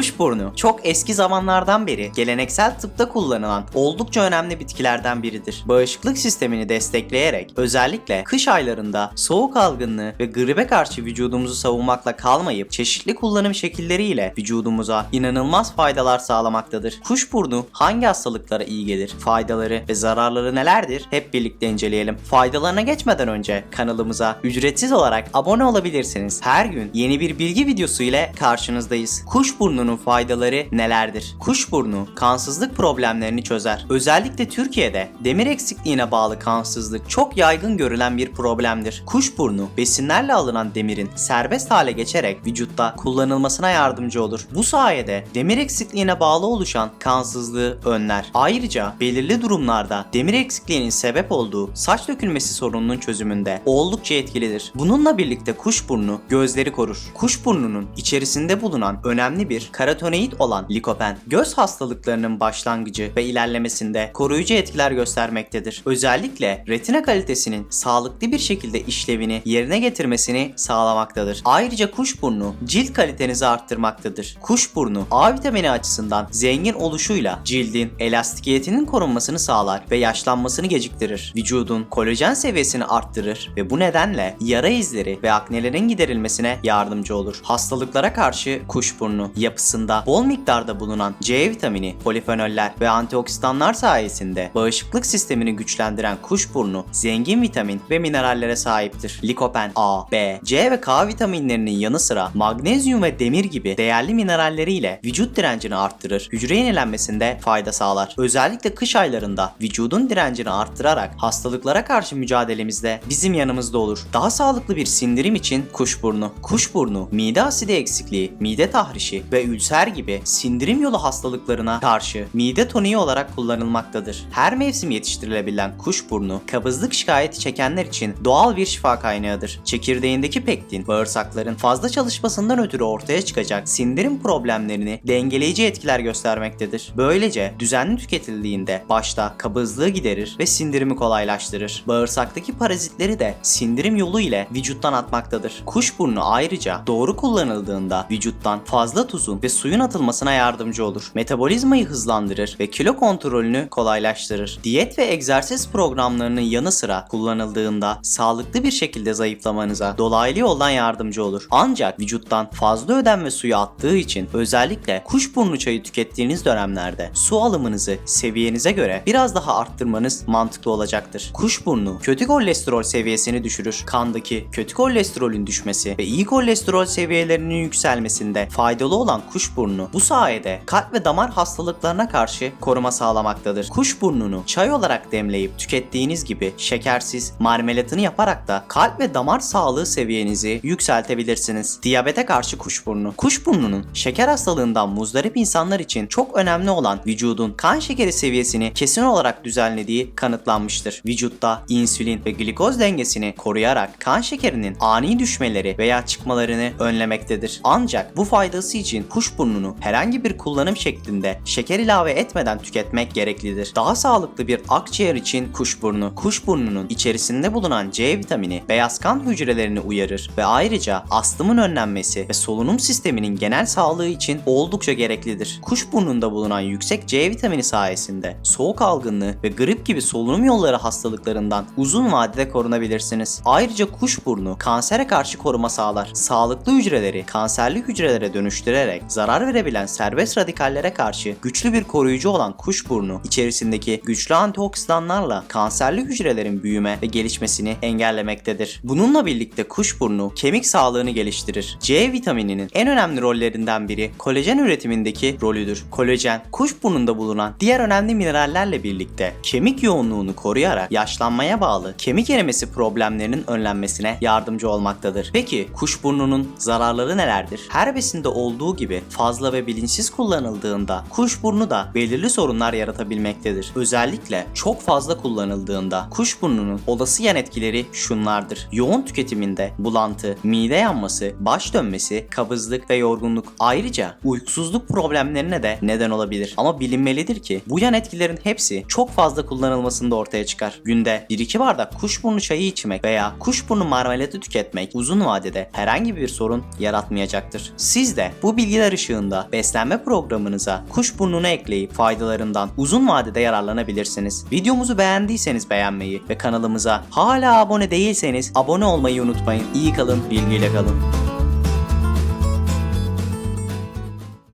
Kuşburnu çok eski zamanlardan beri geleneksel tıpta kullanılan oldukça önemli bitkilerden biridir. Bağışıklık sistemini destekleyerek özellikle kış aylarında soğuk algınlığı ve gribe karşı vücudumuzu savunmakla kalmayıp çeşitli kullanım şekilleriyle vücudumuza inanılmaz faydalar sağlamaktadır. Kuşburnu hangi hastalıklara iyi gelir? Faydaları ve zararları nelerdir? Hep birlikte inceleyelim. Faydalarına geçmeden önce kanalımıza ücretsiz olarak abone olabilirsiniz. Her gün yeni bir bilgi videosu ile karşınızdayız. Kuşburnunun faydaları nelerdir? Kuşburnu kansızlık problemlerini çözer. Özellikle Türkiye'de demir eksikliğine bağlı kansızlık çok yaygın görülen bir problemdir. Kuşburnu besinlerle alınan demirin serbest hale geçerek vücutta kullanılmasına yardımcı olur. Bu sayede demir eksikliğine bağlı oluşan kansızlığı önler. Ayrıca belirli durumlarda demir eksikliğinin sebep olduğu saç dökülmesi sorununun çözümünde oldukça etkilidir. Bununla birlikte kuşburnu gözleri korur. Kuşburnunun içerisinde bulunan önemli bir karotenoid olan likopen göz hastalıklarının başlangıcı ve ilerlemesinde koruyucu etkiler göstermektedir. Özellikle retina kalitesinin sağlıklı bir şekilde işlevini yerine getirmesini sağlamaktadır. Ayrıca kuşburnu cilt kalitenizi arttırmaktadır. Kuşburnu A vitamini açısından zengin oluşuyla cildin elastikiyetinin korunmasını sağlar ve yaşlanmasını geciktirir. Vücudun kolajen seviyesini arttırır ve bu nedenle yara izleri ve aknelerin giderilmesine yardımcı olur. Hastalıklara karşı kuşburnu yapısında bol miktarda bulunan C vitamini, polifenoller ve antioksidanlar sayesinde bağışıklık sistemini güçlendiren kuşburnu zengin vitamin ve minerallere sahiptir. Likopen, A, B, C ve K vitaminlerinin yanı sıra magnezyum ve demir gibi değerli mineralleriyle vücut direncini arttırır, hücre yenilenmesinde fayda sağlar. Özellikle kış aylarında vücudun direncini arttırarak hastalıklara karşı mücadelemizde bizim yanımızda olur. Daha sağlıklı bir sindirim için kuşburnu. Kuşburnu, mide asidi eksikliği, mide tahrişi ve ülser gibi sindirim yolu hastalıklarına karşı mide toniği olarak kullanılmaktadır. Her mevsim yetiştirilebilen kuşburnu, kabızlık şikayeti çekenler için doğal bir şifa kaynağıdır. Çekirdeğindeki pektin, bağırsakların fazla çalışmasından ötürü ortaya çıkacak sindirim problemlerini dengeleyici etkiler göstermektedir. Böylece düzenli tüketildiğinde başta kabızlığı giderir ve sindirimi kolaylaştırır. Bağırsaktaki parazitleri de sindirim yolu ile vücuttan atmaktadır. Kuşburnu ayrıca doğru kullanıldığında vücuttan fazla tuzun ve suyun atılmasına yardımcı olur. Metabolizmayı hızlandırır ve kilo kontrolünü kolaylaştırır. Diyet ve egzersiz programlarının yanı sıra kullanıldığında sağlıklı bir şekilde zayıflamanıza dolaylı yoldan yardımcı olur. Ancak vücuttan fazla ödem ve suyu attığı için özellikle kuşburnu çayı tükettiğiniz dönemlerde su alımınızı seviyenize göre biraz daha arttırmanız mantıklı olacaktır. Kuşburnu kötü kolesterol seviyesini düşürür. Kandaki kötü kolesterolün düşmesi ve iyi kolesterol seviyelerinin yükselmesinde faydalı olan kuşburnu bu sayede kalp ve damar hastalıklarına karşı koruma sağlamaktadır. Kuşburnunu çay olarak demleyip tükettiğiniz gibi şekersiz marmelatını yaparak da kalp ve damar sağlığı seviyenizi yükseltebilirsiniz. Diyabete karşı kuşburnu. Kuşburnunun şeker hastalığından muzdarip insanlar için çok önemli olan vücudun kan şekeri seviyesini kesin olarak düzenlediği kanıtlanmıştır. Vücutta insülin ve glikoz dengesini koruyarak kan şekerinin ani düşmeleri veya çıkmalarını önlemektedir. Ancak bu faydası için kuşburnunu herhangi bir kullanım şeklinde şeker ilave etmeden tüketmek gereklidir. Daha sağlıklı bir akciğer için kuşburnu. Kuşburnunun içerisinde bulunan C vitamini beyaz kan hücrelerini uyarır ve ayrıca astımın önlenmesi ve solunum sisteminin genel sağlığı için oldukça gereklidir. Kuşburnunda bulunan yüksek C vitamini sayesinde soğuk algınlığı ve grip gibi solunum yolları hastalıklarından uzun vadede korunabilirsiniz. Ayrıca kuşburnu kansere karşı koruma sağlar. Sağlıklı hücreleri kanserli hücrelere dönüştürerek zarar verebilen serbest radikallere karşı güçlü bir koruyucu olan kuşburnu içerisindeki güçlü antioksidanlarla kanserli hücrelerin büyüme ve gelişmesini engellemektedir. Bununla birlikte kuşburnu kemik sağlığını geliştirir. C vitamininin en önemli rollerinden biri kolajen üretimindeki rolüdür. Kolajen kuşburnunda bulunan diğer önemli minerallerle birlikte kemik yoğunluğunu koruyarak yaşlanmaya bağlı kemik erimesi problemlerinin önlenmesine yardımcı olmaktadır. Peki kuşburnunun zararları nelerdir? Her besinde olduğu gibi fazla ve bilinçsiz kullanıldığında kuşburnu da belirli sorunlar yaratabilmektedir. Özellikle çok fazla kullanıldığında kuşburnunun olası yan etkileri şunlardır. Yoğun tüketiminde bulantı, mide yanması, baş dönmesi, kabızlık ve yorgunluk. Ayrıca uykusuzluk problemlerine de neden olabilir. Ama bilinmelidir ki bu yan etkilerin hepsi çok fazla kullanılmasında ortaya çıkar. Günde 1-2 bardak kuşburnu çayı içmek veya kuşburnu marmelatı tüketmek uzun vadede herhangi bir sorun yaratmayacaktır. Siz de bu bilgiler bilgiler ışığında beslenme programınıza kuşburnunu ekleyip faydalarından uzun vadede yararlanabilirsiniz. Videomuzu beğendiyseniz beğenmeyi ve kanalımıza hala abone değilseniz abone olmayı unutmayın. İyi kalın, bilgiyle kalın.